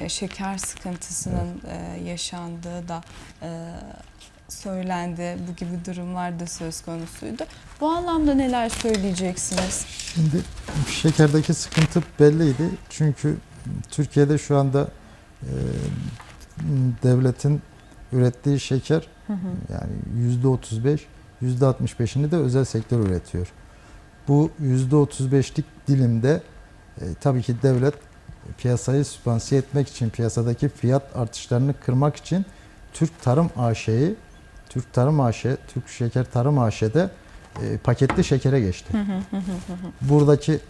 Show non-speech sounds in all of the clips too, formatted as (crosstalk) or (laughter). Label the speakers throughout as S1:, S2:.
S1: e, şeker sıkıntısının e, yaşandığı da e, söylendi. Bu gibi durumlar da söz konusuydu. Bu anlamda neler söyleyeceksiniz?
S2: Şimdi şekerdeki sıkıntı belliydi. Çünkü Türkiye'de şu anda e, devletin ürettiği şeker
S1: Hı hı.
S2: yani yüzde 35, yüzde 65'ini de özel sektör üretiyor. Bu yüzde 35'lik dilimde e, tabii ki devlet piyasayı sübvansiye etmek için, piyasadaki fiyat artışlarını kırmak için Türk Tarım AŞ'yi, Türk Tarım AŞ, Türk Şeker Tarım AŞ'de e, paketli şekere geçti. (laughs) Buradaki e,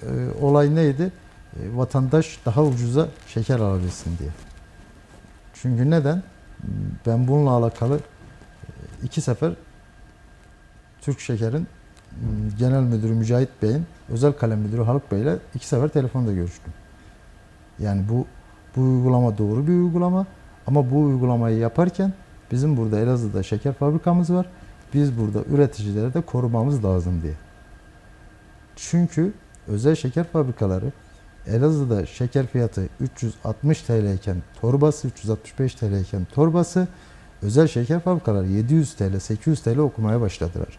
S2: olay neydi? E, vatandaş daha ucuza şeker alabilsin diye. Çünkü neden? Ben bununla alakalı e, iki sefer Türk Şeker'in genel müdürü Mücahit Bey'in özel kalem müdürü Haluk Bey'le iki sefer telefonda görüştüm. Yani bu bu uygulama doğru bir uygulama ama bu uygulamayı yaparken bizim burada Elazığ'da şeker fabrikamız var. Biz burada üreticileri de korumamız lazım diye. Çünkü özel şeker fabrikaları Elazığ'da şeker fiyatı 360 TL iken torbası 365 TL iken torbası özel şeker fabrikaları 700 TL 800 TL okumaya başladılar.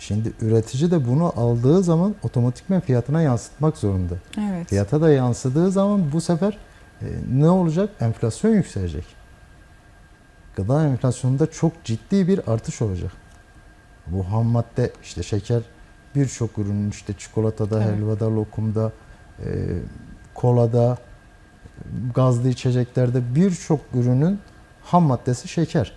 S2: Şimdi üretici de bunu aldığı zaman otomatikmen fiyatına yansıtmak zorunda.
S1: Evet.
S2: Fiyata da yansıdığı zaman bu sefer e, ne olacak? Enflasyon yükselecek. Gıda enflasyonunda çok ciddi bir artış olacak. Bu ham madde işte şeker birçok ürünün işte çikolatada,
S1: Evet.
S2: helvada, lokumda, e, kolada, gazlı içeceklerde birçok ürünün ham maddesi şeker.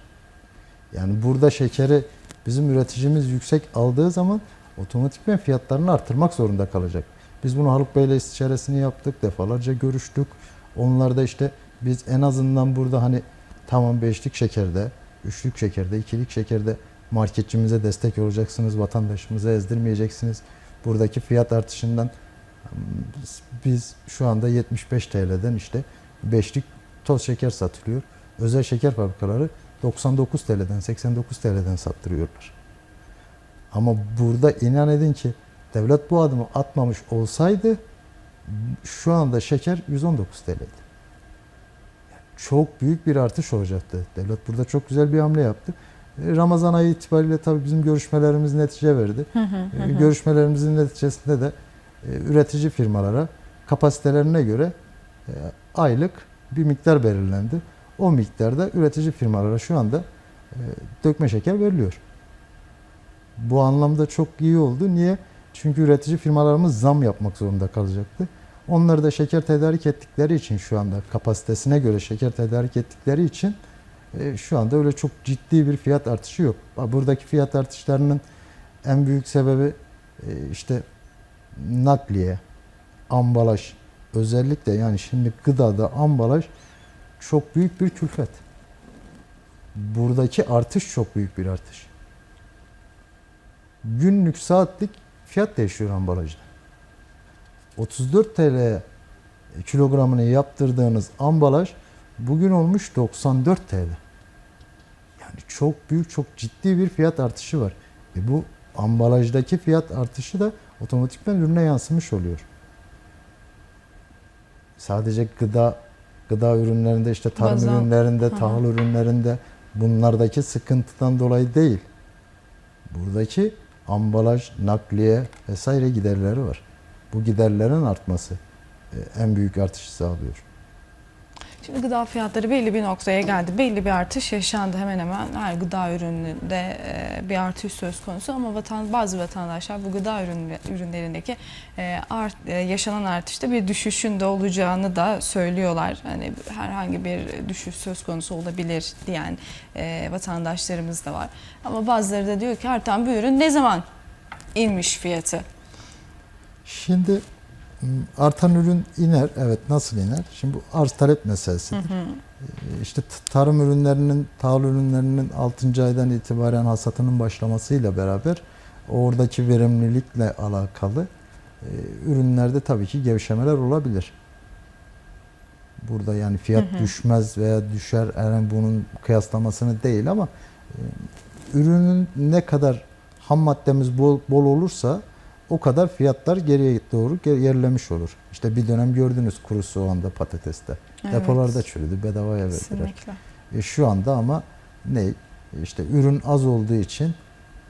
S2: Yani burada şekeri bizim üreticimiz yüksek aldığı zaman otomatikmen fiyatlarını artırmak zorunda kalacak. Biz bunu Haluk Bey'le istişaresini yaptık, defalarca görüştük. Onlar da işte biz en azından burada hani tamam beşlik şekerde, üçlük şekerde, ikilik şekerde marketçimize destek olacaksınız, vatandaşımıza ezdirmeyeceksiniz. Buradaki fiyat artışından biz- şu anda 75 TL'den işte beşlik toz şeker satılıyor. Özel şeker fabrikaları 99 TL'den 89 TL'den sattırıyorlar. Ama burada inan edin ki devlet bu adımı atmamış olsaydı şu anda şeker 119 TL'ydi. Yani çok büyük bir artış olacaktı. Devlet burada çok güzel bir hamle yaptı. E, Ramazan ayı itibariyle tabii bizim görüşmelerimiz netice verdi. E, Görüşmelerimizin neticesinde de e, üretici firmalara kapasitelerine göre aylık bir miktar belirlendi. O miktarda üretici firmalara şu anda e, dökme şeker veriliyor. Bu anlamda çok iyi oldu. Niye? Çünkü üretici firmalarımız zam yapmak zorunda kalacaktı. Onları da şeker tedarik ettikleri için şu anda kapasitesine göre şeker tedarik ettikleri için e, şu anda öyle çok ciddi bir fiyat artışı yok. Buradaki fiyat artışlarının en büyük sebebi e, işte nakliye, ambalaj, özellikle yani şimdi gıdada ambalaj çok büyük bir külfet. Buradaki artış çok büyük bir artış. Günlük saatlik fiyat değişiyor ambalajda. 34 TL kilogramını yaptırdığınız ambalaj bugün olmuş 94 TL. Yani çok büyük, çok ciddi bir fiyat artışı var. E bu ambalajdaki fiyat artışı da otomatikman ürüne yansımış oluyor. Sadece gıda gıda ürünlerinde işte tarım
S1: Bazal.
S2: ürünlerinde,
S1: Hı hı.
S2: tahıl ürünlerinde bunlardaki sıkıntıdan dolayı değil. Buradaki ambalaj, nakliye vesaire giderleri var. Bu giderlerin artması e, en büyük artışı sağlıyor.
S1: Şimdi gıda fiyatları belli bir noktaya geldi. Belli bir artış yaşandı hemen hemen her gıda ürününde e, bir artış söz konusu ama vatan bazı vatandaşlar bu gıda ürün, ürünlerindeki e, art, e, yaşanan artışta bir düşüşün de olacağını da söylüyorlar. Hani herhangi bir düşüş söz konusu olabilir diyen vatandaşlarımız da var. Ama bazıları da diyor ki artan bir ürün ne zaman inmiş fiyatı?
S2: Şimdi artan ürün iner. Evet nasıl iner? Şimdi bu arz talep meselesidir. Ee, İşte tarım ürünlerinin, tahıl ürünlerinin 6. aydan itibaren hasatının başlamasıyla beraber oradaki verimlilikle alakalı e, ürünlerde tabii ki gevşemeler olabilir. Burada yani fiyat
S1: Hı hı.
S2: düşmez veya düşer yani bunun kıyaslamasını değil ama e, ürünün ne kadar ham maddemiz bol, bol olursa o kadar fiyatlar geriye doğru gerilemiş olur. İşte bir dönem gördünüz kuru soğanda patateste.
S1: Evet.
S2: Depolarda çürüdü, bedavaya verdiler. E, şu anda ama ne? İşte ürün az olduğu için,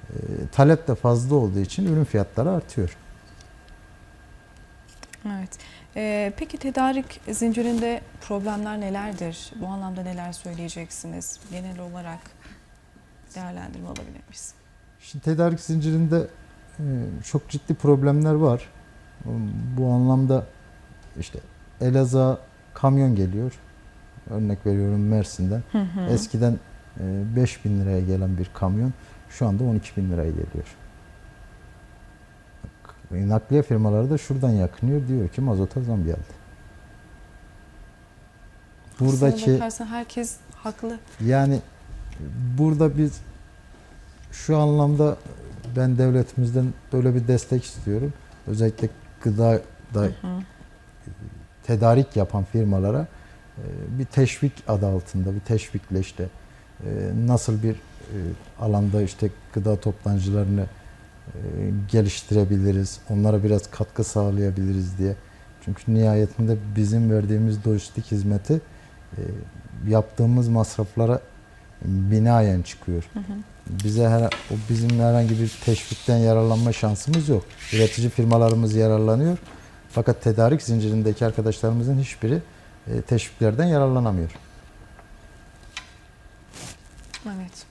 S2: e, talep de fazla olduğu için ürün fiyatları artıyor.
S1: Evet. Ee, peki tedarik zincirinde problemler nelerdir? Bu anlamda neler söyleyeceksiniz? Genel olarak değerlendirme alabilir miyiz?
S2: Şimdi tedarik zincirinde çok ciddi problemler var. Bu anlamda işte Elazığ'a kamyon geliyor. Örnek veriyorum Mersin'den.
S1: Hı hı.
S2: Eskiden e, 5 bin liraya gelen bir kamyon şu anda 12 bin liraya geliyor. Nakliye firmaları da şuradan yakınıyor. Diyor ki mazota zam geldi. Buradaki
S1: bakarsan herkes haklı.
S2: yani burada biz şu anlamda ben devletimizden böyle bir destek istiyorum. Özellikle gıda da
S1: Hı hı.
S2: tedarik yapan firmalara e, bir teşvik adı altında bir teşvikle işte e, nasıl bir e, alanda işte gıda toptancılarını geliştirebiliriz, onlara biraz katkı sağlayabiliriz diye. Çünkü nihayetinde bizim verdiğimiz lojistik hizmeti yaptığımız masraflara binaen çıkıyor.
S1: Hı hı.
S2: Bize her, o bizim herhangi bir teşvikten yararlanma şansımız yok. Üretici firmalarımız yararlanıyor. Fakat tedarik zincirindeki arkadaşlarımızın hiçbiri e, teşviklerden yararlanamıyor.
S1: Evet.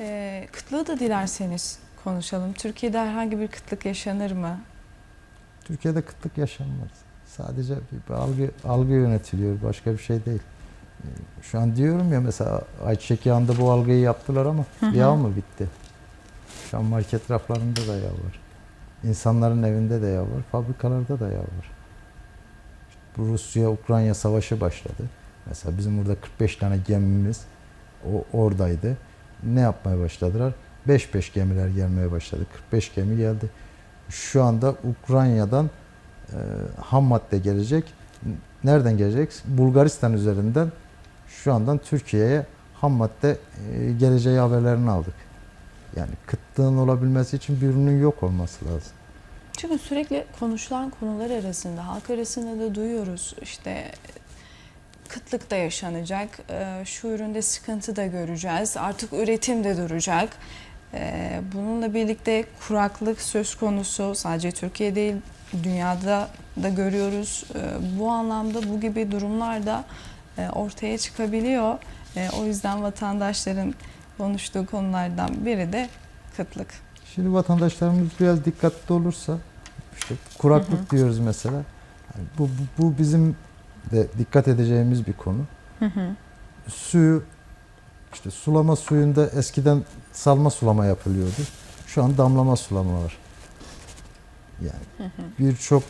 S1: Ee, kıtlığı da dilerseniz konuşalım. Türkiye'de herhangi bir kıtlık yaşanır mı?
S2: Türkiye'de kıtlık yaşanmaz. Sadece bir, bir algı, algı yönetiliyor. Başka bir şey değil. Şu an diyorum ya mesela ayçiçek yağında bu algıyı yaptılar ama
S1: Hı hı.
S2: yağ mı bitti? Şu an market raflarında da yağ var. İnsanların evinde de yağ var. Fabrikalarda da yağ var. Bu Rusya-Ukrayna savaşı başladı. Mesela bizim burada 45 tane gemimiz o oradaydı. Ne yapmaya başladılar? 5-5 gemiler gelmeye başladı. 45 gemi geldi. Şu anda Ukrayna'dan e, ham madde gelecek. Nereden gelecek? Bulgaristan üzerinden şu andan Türkiye'ye ham madde e, geleceği haberlerini aldık. Yani kıtlığın olabilmesi için bir ürünün yok olması lazım.
S1: Çünkü sürekli konuşulan konular arasında, halk arasında da duyuyoruz işte kıtlık da yaşanacak, e, şu üründe sıkıntı da göreceğiz, artık üretim de duracak. E, Bununla birlikte kuraklık söz konusu sadece Türkiye değil dünyada da görüyoruz. Bu anlamda bu gibi durumlar da e, ortaya çıkabiliyor. E, O yüzden vatandaşların konuştuğu konulardan biri de kıtlık.
S2: Şimdi vatandaşlarımız biraz dikkatli olursa işte kuraklık
S1: Hı hı.
S2: diyoruz mesela. Yani bu, bu, bu bizim de dikkat edeceğimiz bir konu.
S1: Hı hı.
S2: Suyu işte sulama suyunda eskiden salma sulama yapılıyordu. Şu an damlama sulama var. Yani birçok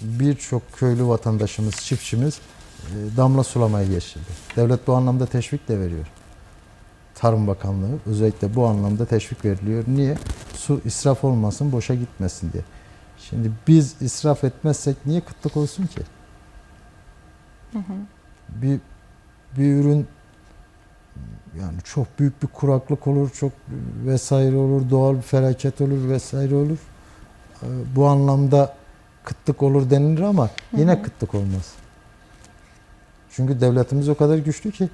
S2: birçok köylü vatandaşımız, çiftçimiz e, damla sulamaya geçirdi. Devlet bu anlamda teşvik de veriyor. Tarım Bakanlığı özellikle bu anlamda teşvik veriliyor. Niye? Su israf olmasın, boşa gitmesin diye. Şimdi biz israf etmezsek niye kıtlık olsun ki?
S1: Hı hı.
S2: Bir bir ürün yani çok büyük bir kuraklık olur, çok vesaire olur, doğal bir felaket olur vesaire olur. Ee, Bu anlamda kıtlık olur denilir ama yine
S1: Hı hı.
S2: kıtlık olmaz. Çünkü devletimiz o kadar güçlü ki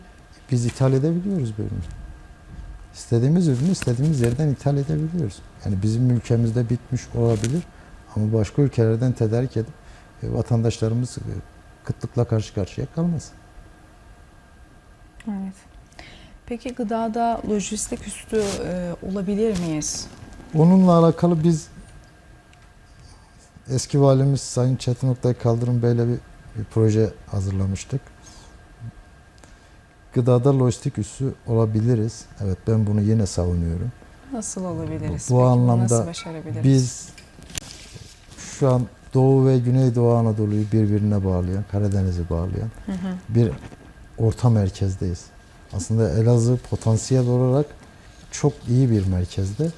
S2: biz ithal edebiliyoruz ürünü. İstediğimiz ürünü istediğimiz yerden ithal edebiliyoruz. Yani bizim ülkemizde bitmiş olabilir ama başka ülkelerden tedarik edip e, vatandaşlarımız e, kıtlıkla karşı karşıya kalmaz.
S1: Evet. Peki gıdada lojistik üstü e, olabilir miyiz?
S2: Onunla alakalı biz eski valimiz Sayın Çetin Oktay Kaldırım Bey'le bir, bir proje hazırlamıştık. Gıdada lojistik üssü olabiliriz. Evet ben bunu yine savunuyorum.
S1: Nasıl olabiliriz?
S2: Bu
S1: peki? Bunu
S2: anlamda
S1: nasıl başarabiliriz?
S2: Biz şu an Doğu ve Güneydoğu Anadolu'yu birbirine bağlayan, Karadeniz'i bağlayan
S1: Hı hı.
S2: bir orta merkezdeyiz. Aslında Elazığ potansiyel olarak çok iyi bir merkezde.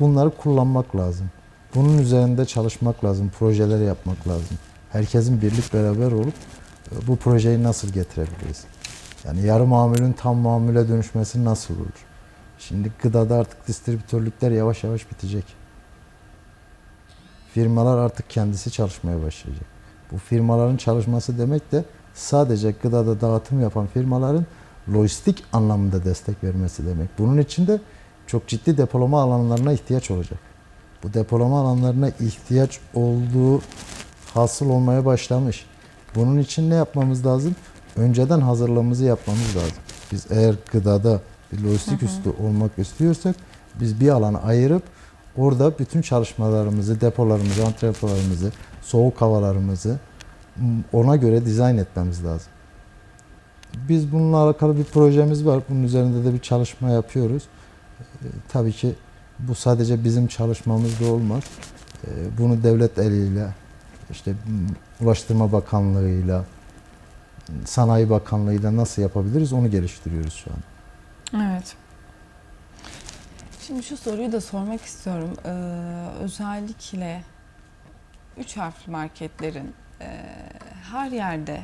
S2: Bunları kullanmak lazım. Bunun üzerinde çalışmak lazım, projeler yapmak lazım. Herkesin birlik beraber olup e, bu projeyi nasıl getirebiliriz? Yani yarı mamulün tam mamule dönüşmesi nasıl olur? Şimdi gıdada artık distribütörlükler yavaş yavaş bitecek. Firmalar artık kendisi çalışmaya başlayacak. Bu firmaların çalışması demek de sadece gıdada dağıtım yapan firmaların lojistik anlamında destek vermesi demek. Bunun için de çok ciddi depolama alanlarına ihtiyaç olacak. Bu depolama alanlarına ihtiyaç olduğu hasıl olmaya başlamış. Bunun için ne yapmamız lazım? Önceden hazırlığımızı yapmamız lazım. Biz eğer gıdada bir lojistik üstü olmak istiyorsak biz bir alanı ayırıp orada bütün çalışmalarımızı, depolarımızı, antrepolarımızı, soğuk havalarımızı ona göre dizayn etmemiz lazım. Biz bununla alakalı bir projemiz var. Bunun üzerinde de bir çalışma yapıyoruz. Ee, tabii ki bu sadece bizim çalışmamız da olmaz. Ee, bunu devlet eliyle, işte Ulaştırma Bakanlığı'yla, Sanayi Bakanlığı'yla nasıl yapabiliriz onu geliştiriyoruz şu an.
S1: Evet. Şimdi şu soruyu da sormak istiyorum. Ee, özellikle üç harfli marketlerin e, her yerde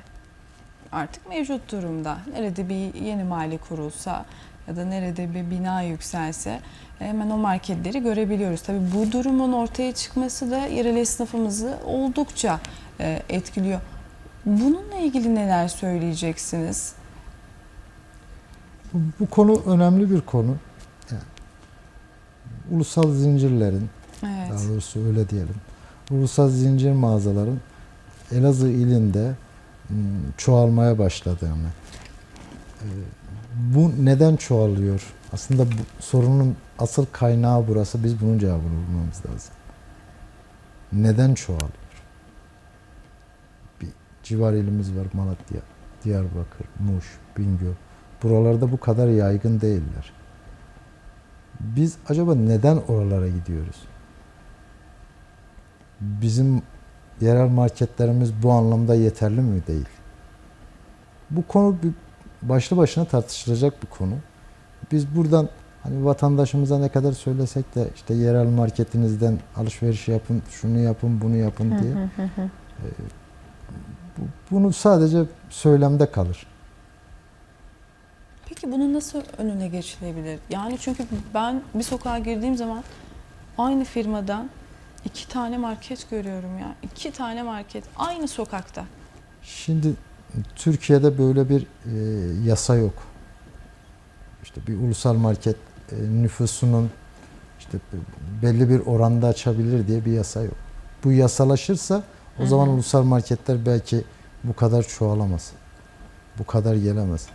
S1: artık mevcut durumda. Nerede bir yeni mali kurulsa ya da nerede bir bina yükselse hemen o marketleri görebiliyoruz. Tabii bu durumun ortaya çıkması da yerel esnafımızı oldukça e, etkiliyor. Bununla ilgili neler söyleyeceksiniz?
S2: Bu, bu konu önemli bir konu. Yani, ulusal zincirlerin,
S1: Evet.
S2: daha doğrusu öyle diyelim. Ulusal zincir mağazaların Elazığ ilinde m, çoğalmaya başladığını. e, Bu neden çoğalıyor? Aslında bu sorunun asıl kaynağı burası. Biz bunun cevabını bulmamız lazım. Neden çoğalıyor? Civar ilimiz var Malatya, Diyarbakır, Muş, Bingöl. Buralarda bu kadar yaygın değiller. Biz acaba neden oralara gidiyoruz? Bizim yerel marketlerimiz bu anlamda yeterli mi değil? Bu konu bir başlı başına tartışılacak bir konu. Biz buradan hani vatandaşımıza ne kadar söylesek de işte yerel marketinizden alışveriş yapın, şunu yapın, bunu yapın diye bu- bunu sadece söylemde kalır.
S1: Peki bunun nasıl önüne geçilebilir? Yani çünkü ben bir sokağa girdiğim zaman aynı firmadan iki tane market görüyorum ya. İki tane market aynı sokakta.
S2: Şimdi Türkiye'de böyle bir e, yasa yok. İşte bir ulusal market e, nüfusunun işte belli bir oranda açabilir diye bir yasa yok. Bu yasalaşırsa o
S1: Hı
S2: zaman ulusal marketler belki bu kadar çoğalamaz. Bu kadar gelemez.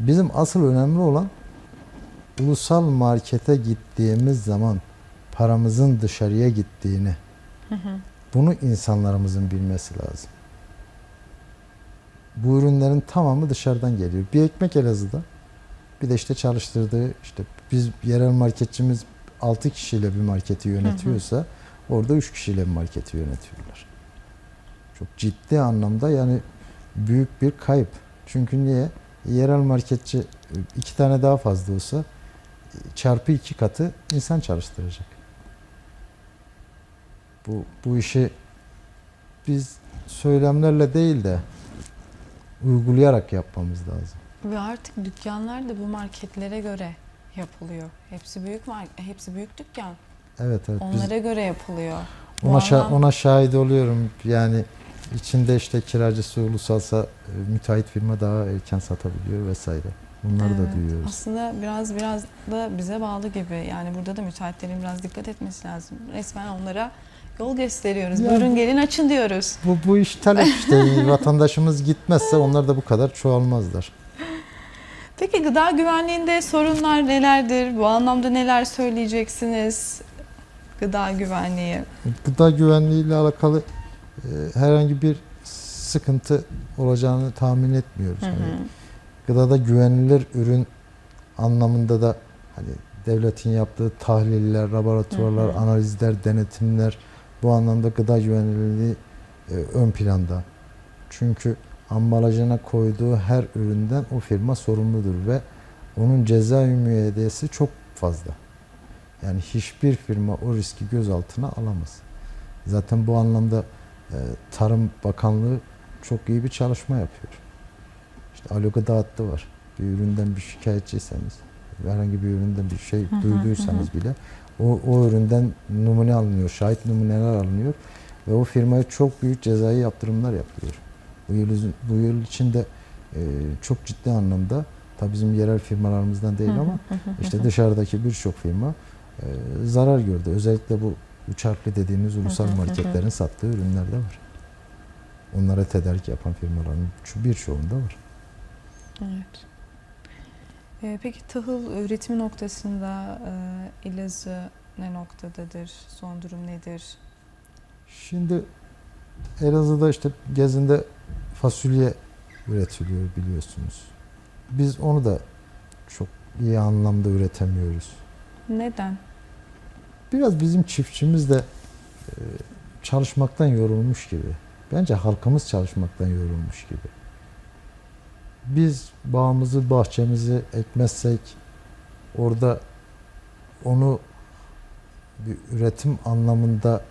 S2: Bizim asıl önemli olan ulusal markete gittiğimiz zaman paramızın dışarıya gittiğini, bunu insanlarımızın bilmesi lazım. Bu ürünlerin tamamı dışarıdan geliyor. Bir ekmek Elazığ'da. Bir de işte çalıştırdığı işte biz yerel marketçimiz 6 kişiyle bir marketi yönetiyorsa orada 3 kişiyle bir marketi yönetiyorlar. Çok ciddi anlamda yani büyük bir kayıp. Çünkü niye? Yerel marketçi iki tane daha fazla olsa çarpı iki katı insan çalıştıracak. Bu, bu işi biz söylemlerle değil de uygulayarak yapmamız lazım.
S1: Ve artık dükkanlar da bu marketlere göre yapılıyor. Hepsi büyük hepsi büyük dükkan.
S2: Evet evet. Biz
S1: Onlara göre yapılıyor.
S2: Ona, şa-
S1: anlam-
S2: ona şahit oluyorum. Yani içinde işte kiracısı ulusalsa e, müteahhit firma daha erken satabiliyor vesaire. Bunları da duyuyoruz.
S1: Aslında biraz biraz da bize bağlı gibi. Yani burada da müteahhitlerin biraz dikkat etmesi lazım. Resmen onlara yol gösteriyoruz.
S2: Ya-
S1: Buyurun gelin açın diyoruz.
S2: Bu, bu iş talep işte. (laughs) Vatandaşımız gitmezse onlar da bu kadar çoğalmazlar.
S1: Peki gıda güvenliğinde sorunlar nelerdir? Bu anlamda neler söyleyeceksiniz? Gıda güvenliği.
S2: Gıda güvenliği ile alakalı herhangi bir sıkıntı olacağını tahmin etmiyoruz.
S1: Hı hı.
S2: Hani gıdada güvenilir ürün anlamında da hani devletin yaptığı tahliller, laboratuvarlar,
S1: Hı hı.
S2: analizler, denetimler bu anlamda gıda güvenilirliği e, ön planda. Çünkü ambalajına koyduğu her üründen o firma sorumludur ve onun ceza müeyyidesi çok fazla. Yani hiçbir firma o riski gözaltına alamaz. Zaten bu anlamda Tarım Bakanlığı çok iyi bir çalışma yapıyor. İşte Alo Gıda hattı var. Bir üründen bir şikayetçiyseniz, herhangi bir üründen bir şey duyduysanız bile O, o üründen numune alınıyor, şahit numuneler alınıyor ve o firmaya çok büyük cezai yaptırımlar yapılıyor. Bu yıl, bu yıl içinde e, çok ciddi anlamda tabii bizim yerel firmalarımızdan değil ama işte dışarıdaki birçok firma e, zarar gördü. Özellikle bu üç harfli dediğimiz ulusal
S1: Hı hı hı hı.
S2: marketlerin sattığı ürünlerde var. Onlara tedarik yapan firmaların birçoğunda var.
S1: Evet. Ee, peki tahıl üretimi noktasında e, Elazığ ne noktadadır? Son durum nedir?
S2: Şimdi Elazığ'da işte gezinde fasulye üretiliyor biliyorsunuz. Biz onu da çok iyi anlamda üretemiyoruz.
S1: Neden?
S2: Biraz bizim çiftçimiz de e, çalışmaktan yorulmuş gibi. Bence halkımız çalışmaktan yorulmuş gibi. Biz bağımızı, bahçemizi ekmezsek orada onu bir üretim anlamında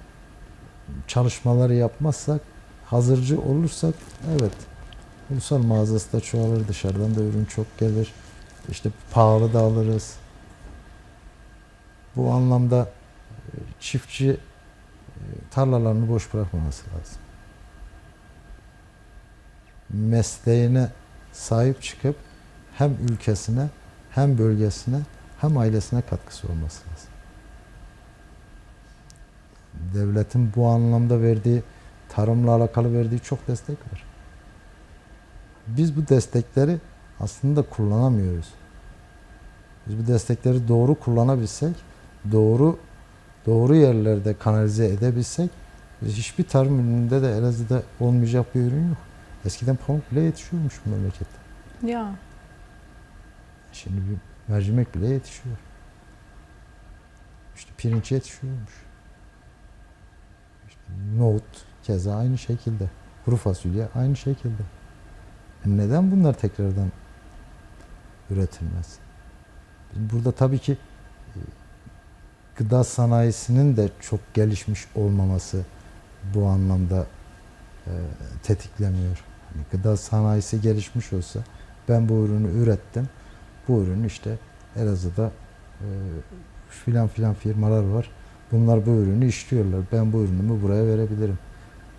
S2: çalışmaları yapmazsak, hazırcı olursak evet ulusal mağazası da çoğalır, dışarıdan da ürün çok gelir. İşte pahalı da alırız. Bu anlamda çiftçi e, tarlalarını boş bırakmaması lazım. Mesleğine sahip çıkıp hem ülkesine hem bölgesine hem ailesine katkısı olması lazım. Devletin bu anlamda verdiği tarımla alakalı verdiği çok destek var. Biz bu destekleri aslında kullanamıyoruz. Biz bu destekleri doğru kullanabilsek, doğru doğru yerlerde kanalize edebilsek hiçbir tarım ürününde de Elazığ'da olmayacak bir ürün yok. Eskiden pamuk bile yetişiyormuş bu memlekette.
S1: Ya
S2: Şimdi bir mercimek bile yetişiyor. İşte pirinç yetişiyormuş. İşte nohut keza aynı şekilde. Kuru fasulye aynı şekilde. E Neden bunlar tekrardan üretilmez? Burada tabii ki gıda sanayisinin de çok gelişmiş olmaması bu anlamda e, tetiklemiyor. Hani gıda sanayisi gelişmiş olsa ben bu ürünü ürettim. Bu ürün işte Elazığ'da e, filan filan firmalar var. Bunlar bu ürünü işliyorlar. Ben bu ürünümü buraya verebilirim.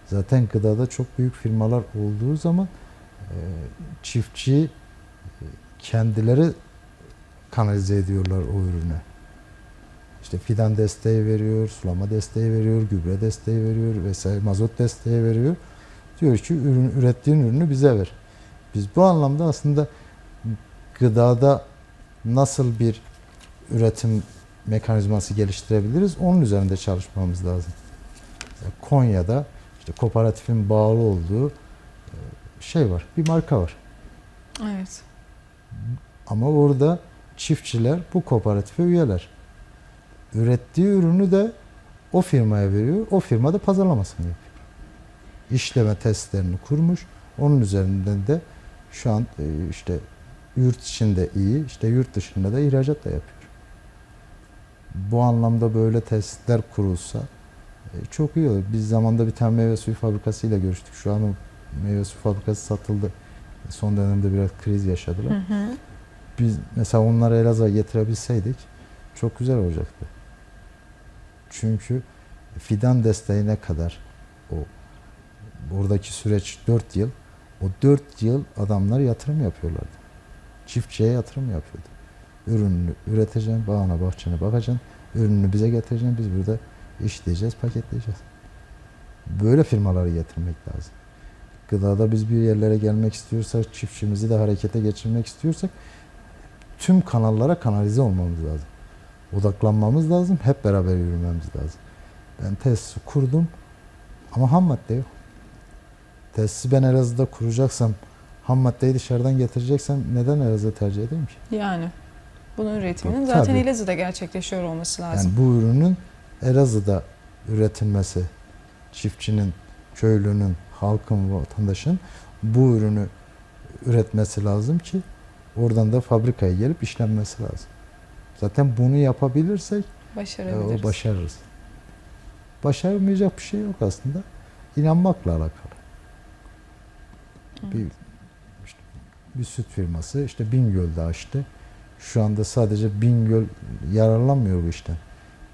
S2: Zaten gıdada çok büyük firmalar olduğu zaman e, çiftçi e, kendileri kanalize ediyorlar o ürüne. İşte fidan desteği veriyor, sulama desteği veriyor, gübre desteği veriyor vesaire mazot desteği veriyor. Diyor ki ürün, ürettiğin ürünü bize ver. Biz bu anlamda aslında gıdada nasıl bir üretim mekanizması geliştirebiliriz onun üzerinde çalışmamız lazım. Mesela Konya'da işte kooperatifin bağlı olduğu e, şey var, bir marka var.
S1: evet.
S2: Ama orada çiftçiler bu kooperatife üyeler. Ürettiği ürünü de o firmaya veriyor. O firma da pazarlamasını yapıyor. İşleme testlerini kurmuş. Onun üzerinden de şu an e, işte yurt içinde iyi, işte yurt dışında da ihracat da yapıyor. Bu anlamda böyle testler kurulsa e, çok iyi olur. Biz zamanda bir tane meyve suyu fabrikasıyla görüştük. Şu an o meyve suyu fabrikası satıldı. Son dönemde biraz kriz yaşadılar
S1: Hı hı.
S2: biz mesela onları Elazığ'a getirebilseydik çok güzel olacaktı. Çünkü fidan desteğine kadar o buradaki süreç 4 yıl. O 4 yıl adamlar yatırım yapıyorlardı. Çiftçiye yatırım yapıyordu. Ürününü üreteceksin, bağına bahçene bakacaksın, ürününü bize getireceksin, biz burada işleyeceğiz, paketleyeceğiz. Böyle firmaları getirmek lazım. Gıdada biz bir yerlere gelmek istiyorsak, çiftçimizi de harekete geçirmek istiyorsak tüm kanallara kanalize olmamız lazım. Odaklanmamız lazım, hep beraber yürümemiz lazım. Ben tesisi kurdum ama ham madde yok. Tesisi ben Elazığ'da kuracaksam, ham maddeyi dışarıdan getireceksem neden Elazığ'ı tercih edeyim ki?
S1: Yani bunun üretiminin
S2: Tabii.
S1: zaten Elazığ'da gerçekleşiyor olması lazım.
S2: Yani bu ürünün Elazığ'da üretilmesi, çiftçinin, köylünün, halkın, vatandaşın bu ürünü üretmesi lazım ki oradan da fabrikaya gelip işlenmesi lazım. Zaten bunu yapabilirsek e,
S1: Başarabiliriz.
S2: o başarırız. Başaramayacak bir şey yok aslında. İnanmakla alakalı. Bir, işte bir süt firması işte Bingöl'de açtı. Şu anda sadece Bingöl yararlanmıyor bu işten.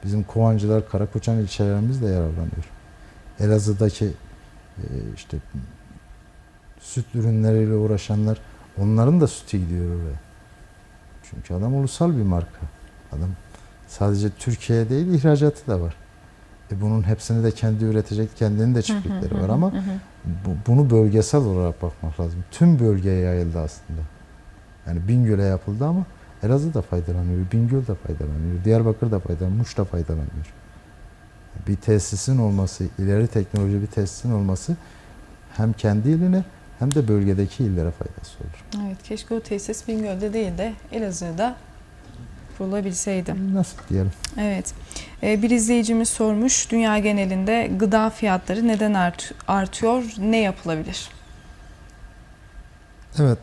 S2: Bizim Kovancılar, Karakoçan ilçelerimiz de yararlanıyor. Elazığ'daki e, işte süt ürünleriyle uğraşanlar onların da sütü gidiyor oraya. Çünkü adam ulusal bir marka. Adam sadece Türkiye değil ihracatı da var. E bunun hepsini de kendi üretecek, kendinin de çiftlikleri var ama bu- bunu bölgesel olarak bakmak lazım. Tüm bölgeye yayıldı aslında. Yani Bingöl'e yapıldı ama Elazığ da faydalanıyor, Bingöl de faydalanıyor, Diyarbakır da faydalanıyor, Muş da faydalanıyor. Bir tesisin olması, ileri teknoloji bir tesisin olması hem kendi iline hem de bölgedeki illere faydası olur.
S1: Evet, keşke o tesis Bingöl'de değil de Elazığ'da kurulabilseydi.
S2: Nasıl diyelim?
S1: Evet. Ee, bir izleyicimiz sormuş. Dünya genelinde gıda fiyatları neden art- artıyor? Ne yapılabilir?
S2: Evet.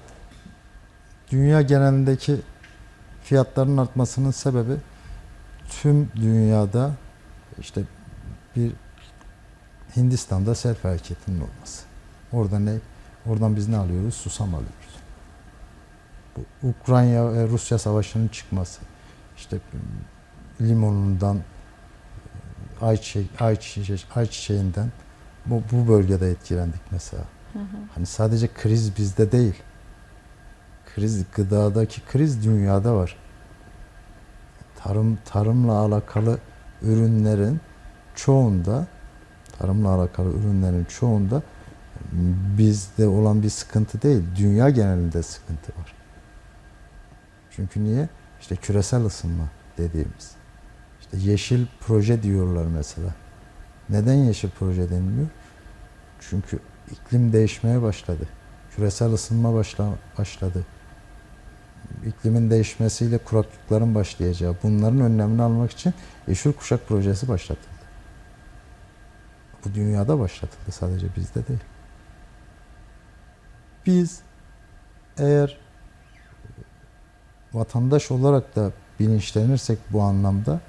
S2: Dünya genelindeki fiyatların artmasının sebebi tüm dünyada işte bir Hindistan'da sel felaketinin olması. Orada ne? Oradan biz ne alıyoruz? Susam alıyoruz. Bu Ukrayna ve Rusya savaşının çıkması. İşte limonundan ayçiçeği, ayçiçeği, ayçiçeğinden bu, bu bölgede etkilendik mesela. Hani sadece kriz bizde değil. Kriz gıdadaki kriz dünyada var. Tarım tarımla alakalı ürünlerin çoğunda tarımla alakalı ürünlerin çoğunda bizde olan bir sıkıntı değil, dünya genelinde sıkıntı var. Çünkü niye? İşte küresel ısınma dediğimiz. İşte yeşil proje diyorlar mesela. Neden yeşil proje deniliyor? Çünkü iklim değişmeye başladı. Küresel ısınma başla, başladı. İklimin değişmesiyle kuraklıkların başlayacağı, bunların önlemini almak için Yeşil Kuşak projesi başlatıldı. Bu dünyada başlatıldı sadece bizde değil. Biz eğer vatandaş olarak da bilinçlenirsek bu anlamda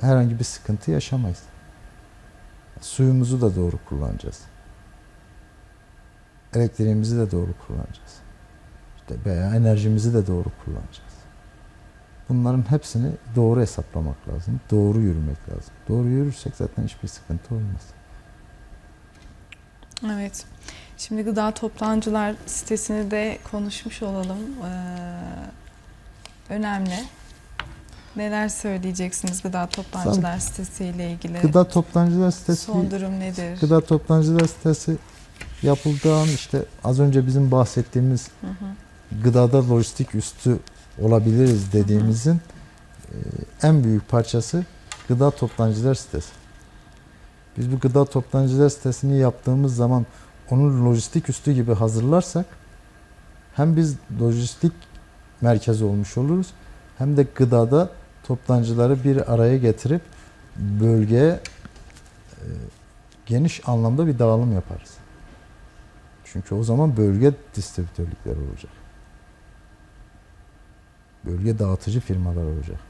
S2: herhangi bir sıkıntı yaşamayız. Suyumuzu da doğru kullanacağız elektriğimizi de doğru kullanacağız. İşte veya enerjimizi de doğru kullanacağız. Bunların hepsini doğru hesaplamak lazım. Doğru yürümek lazım. Doğru yürürsek zaten hiçbir sıkıntı olmaz.
S1: Evet. Şimdi gıda toptancılar sitesini de konuşmuş olalım. Ee, önemli. Neler söyleyeceksiniz gıda toptancılar sitesiyle ilgili?
S2: Gıda toptancılar sitesi
S1: Son durum nedir?
S2: Gıda toptancılar sitesi yapıldığı an işte az önce bizim bahsettiğimiz
S1: Hı hı.
S2: gıdada lojistik üstü olabiliriz dediğimizin e, en büyük parçası gıda toptancılar sitesi. Biz bu gıda toptancılar sitesini yaptığımız zaman onu lojistik üstü gibi hazırlarsak hem biz lojistik merkezi olmuş oluruz hem de gıdada toptancıları bir araya getirip bölgeye e, geniş anlamda bir dağılım yaparız. Çünkü o zaman bölge distribütörlükleri olacak. Bölge dağıtıcı firmalar olacak.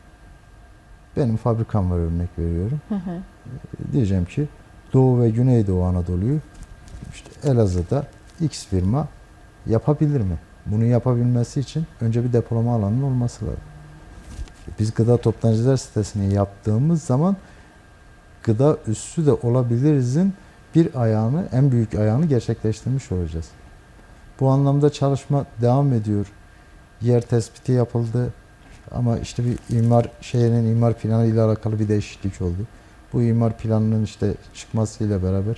S2: Benim fabrikam var örnek veriyorum.
S1: Hı hı.
S2: Diyeceğim ki Doğu ve Güneydoğu Anadolu'yu işte Elazığ'da X firma yapabilir mi? Bunu yapabilmesi için önce bir depolama alanının olması lazım. Biz gıda toptancılar sitesini yaptığımız zaman gıda üssü de olabilirizin bir ayağını, en büyük ayağını gerçekleştirmiş olacağız. Bu anlamda çalışma devam ediyor. Yer tespiti yapıldı. Ama işte bir imar şeyinin imar planı ile alakalı bir değişiklik oldu. Bu imar planının işte çıkmasıyla beraber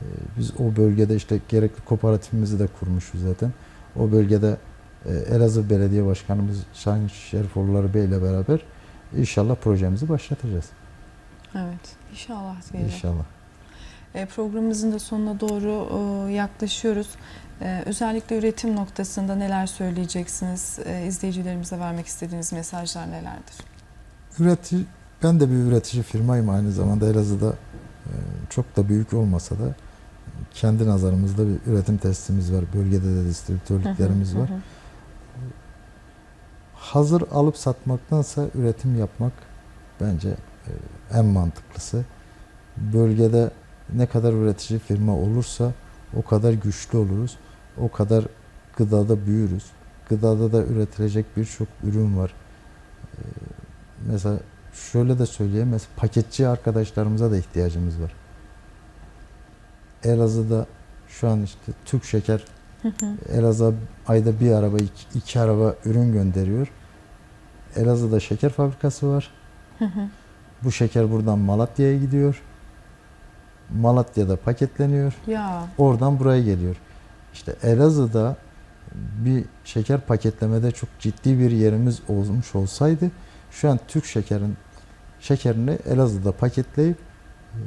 S2: e, biz o bölgede işte gerekli kooperatifimizi de kurmuşuz zaten. O bölgede e, Elazığ Belediye Başkanımız Şahin Şerifoğulları Bey ile beraber inşallah projemizi başlatacağız.
S1: Evet. İnşallah diyelim.
S2: İnşallah.
S1: E, Programımızın da sonuna doğru e, yaklaşıyoruz. E, Özellikle üretim noktasında neler söyleyeceksiniz? E, İzleyicilerimize vermek istediğiniz mesajlar nelerdir?
S2: Üretici, ben de bir üretici firmayım aynı zamanda Elazığ'da e, çok da büyük olmasa da kendi nazarımızda bir üretim testimiz var. Bölgede de distribütörlüklerimiz var.
S1: hı.
S2: Hazır alıp satmaktansa üretim yapmak bence e, en mantıklısı. Bölgede ne kadar üretici firma olursa o kadar güçlü oluruz. O kadar gıdada büyürüz. Gıdada da üretilecek birçok ürün var. E, Mesela şöyle de söyleyeyim. Mesela paketçi arkadaşlarımıza da ihtiyacımız var. Elazığ'da şu an işte Türk Şeker Elazığ ayda bir araba, iki, iki araba ürün gönderiyor. Elazığ'da şeker fabrikası var. Bu şeker buradan Malatya'ya gidiyor. Malatya'da paketleniyor.
S1: Ya
S2: Oradan buraya geliyor. İşte Elazığ'da bir şeker paketlemede çok ciddi bir yerimiz olmuş olsaydı şu an Türk şekerin şekerini Elazığ'da paketleyip e,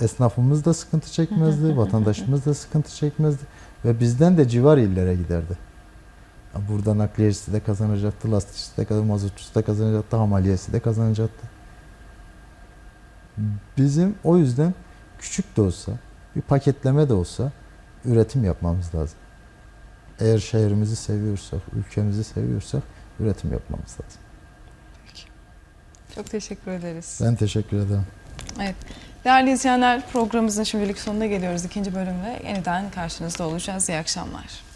S2: esnafımız da sıkıntı çekmezdi, (laughs) vatandaşımız da sıkıntı çekmezdi ve bizden de civar illere giderdi. Ya Burada nakliyecisi de kazanacaktı, lastikçisi de kazanacaktı, mazotçusu da kazanacaktı, hamaliyesi de kazanacaktı. Bizim o yüzden küçük de olsa, bir paketleme de olsa üretim yapmamız lazım. Eğer şehrimizi seviyorsak, ülkemizi seviyorsak üretim yapmamız lazım.
S1: çok teşekkür ederiz.
S2: Ben teşekkür ederim.
S1: Değerli izleyenler programımızın şimdilik sonuna geliyoruz. İkinci bölümle yeniden karşınızda olacağız. İyi akşamlar.